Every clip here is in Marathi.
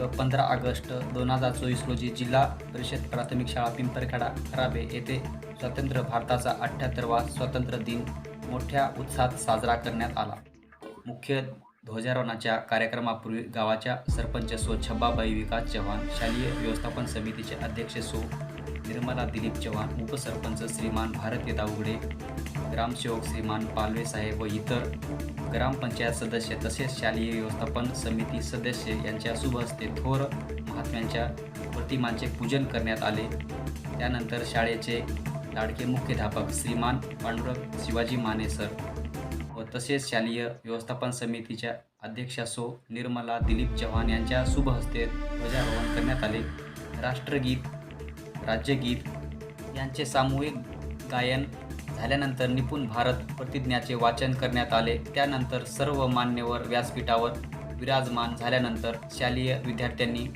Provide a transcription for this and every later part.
पंधरा ऑगस्ट दोन हजार चोवीस रोजी जिल्हा परिषद प्राथमिक शाळा पिंपरखेडा राबे येथे स्वतंत्र भारताचा अठ्ठ्याहत्तरवा स्वातंत्र्य दिन मोठ्या उत्साहात साजरा करण्यात आला. मुख्य ध्वजारोहणाच्या कार्यक्रमापूर्वी गावाच्या सरपंच सो छब्बाबाई विकास चव्हाण शालेय व्यवस्थापन समितीचे अध्यक्ष सो निर्मला दिलीप चव्हाण उपसरपंच श्रीमान भारतीय उघडे ग्रामसेवक श्रीमान पालवे साहेब व इतर ग्रामपंचायत सदस्य तसेच शालेय व्यवस्थापन समिती सदस्य यांच्या शुभ हस्ते थोर महात्म्यांच्या प्रतिमांचे पूजन करण्यात आले. त्यानंतर शाळेचे लाडके मुख्याध्यापक श्रीमान पांडुरंग शिवाजी माने सर व तसेच शालेय व्यवस्थापन समितीच्या अध्यक्षा सो निर्मला दिलीप चव्हाण यांच्या शुभ हस्ते ध्वजारोहण करण्यात आले. राष्ट्रगीत राज्यगीत यांचे सामूहिक गायन झाल्यानंतर निपुण भारत प्रतिज्ञाचे वाचन करण्यात आले. त्यानंतर सर्व मान्यवर व्यासपीठावर विराजमान झाल्यानंतर शालेय विद्यार्थ्यांनी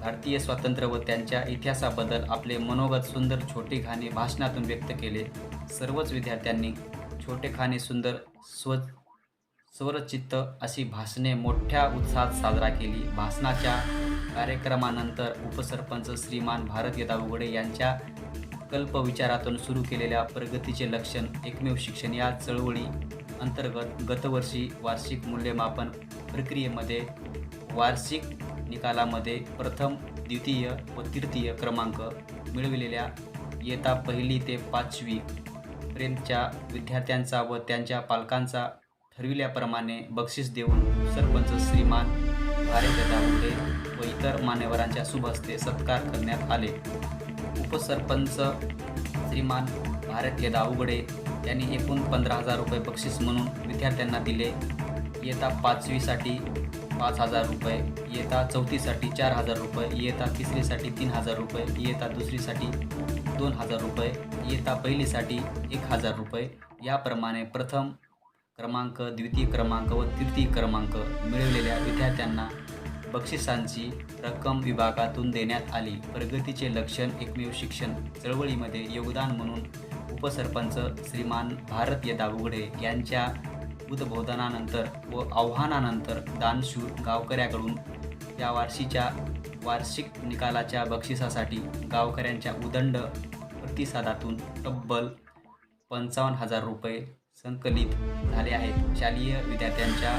भारतीय स्वातंत्र्य व त्यांच्या इतिहासाबद्दल आपले मनोगत सुंदर छोटे खाणे भाषणातून व्यक्त केले. सर्वच विद्यार्थ्यांनी छोटे खाणे सुंदर स्व स्वरचित्त अशी भाषणे मोठ्या उत्साहात साजरा केली. भाषणाच्या कार्यक्रमानंतर उपसरपंच श्रीमान भारतीय उघडे यांच्या कल्पविचारातून सुरू केलेल्या प्रगतीचे लक्षण एकमेव शिक्षण या चळवळी अंतर्गत गतवर्षी वार्षिक मूल्यमापन प्रक्रियेमध्ये वार्षिक निकालामध्ये प्रथम द्वितीय व तृतीय क्रमांक मिळविलेल्या येता पहिली ते पाचवी पर्यंतच्या विद्यार्थ्यांचा व त्यांच्या पालकांचा ठरविल्याप्रमाणे बक्षीस देऊन सरपंच श्रीमान भारत व इतर मान्यवरांच्या शुभ सत्कार करण्यात आले. उपसरपंच श्रीमान भारतीय दावगडे यांनी एकूण पंधरा हजार रुपये बक्षीस म्हणून विद्यार्थ्यांना दिले. इयत्ता पाचवीसाठी पाच हजार रुपये इयत्ता चौथीसाठी चार हजार रुपये इयत्ता तिसरीसाठी तीन हजार रुपये इयत्ता दुसरीसाठी दोन हजार रुपये इयत्ता पहिलीसाठी एक हजार रुपये. याप्रमाणे प्रथम क्रमांक द्वितीय क्रमांक व तृतीय क्रमांक मिळवलेल्या विद्यार्थ्यांना बक्षिसांची रक्कम विभागातून देण्यात आली. प्रगतीचे लक्षण एकमेव शिक्षण. चळवळीमध्ये योगदान म्हणून उपसरपंच श्रीमान भारत दावुगडे यांच्या उद्बोधनानंतर व आव्हानानंतर दानशूर गावकऱ्याकडून या वार्षीच्या वार्षिक निकालाच्या बक्षिसासाठी गावकऱ्यांच्या उदंड प्रतिसादातून तब्बल पंचावन्न हजार रुपये संकलित झाले आहेत. शालेय विद्यार्थ्यांच्या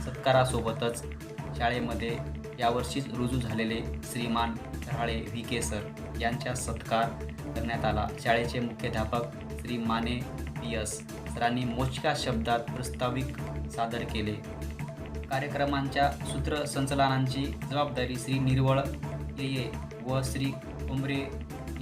सत्कारासोबतच शाळेमध्ये यावर्षीच रुजू झालेले श्रीमान राळे व्ही के सर यांचा सत्कार करण्यात आला. शाळेचे मुख्याध्यापक श्री माने पी एस सरांनी मोजक्या शब्दात प्रस्ताविक सादर केले. कार्यक्रमांच्या सूत्रसंचलनांची जबाबदारी श्री निर्वळ ये व श्री उमरे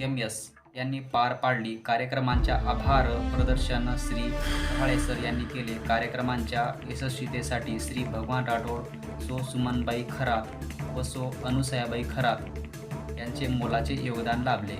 एम एस यांनी पार पाडली. कार्यक्रमांच्या आभार प्रदर्शन श्री रहाळे सर यांनी केले. कार्यक्रमांच्या यशस्वीतेसाठी श्री भगवान राठोड सो सुमनबाई खरात व सो अनुसयाबाई खरात यांचे मोलाचे योगदान लाभले.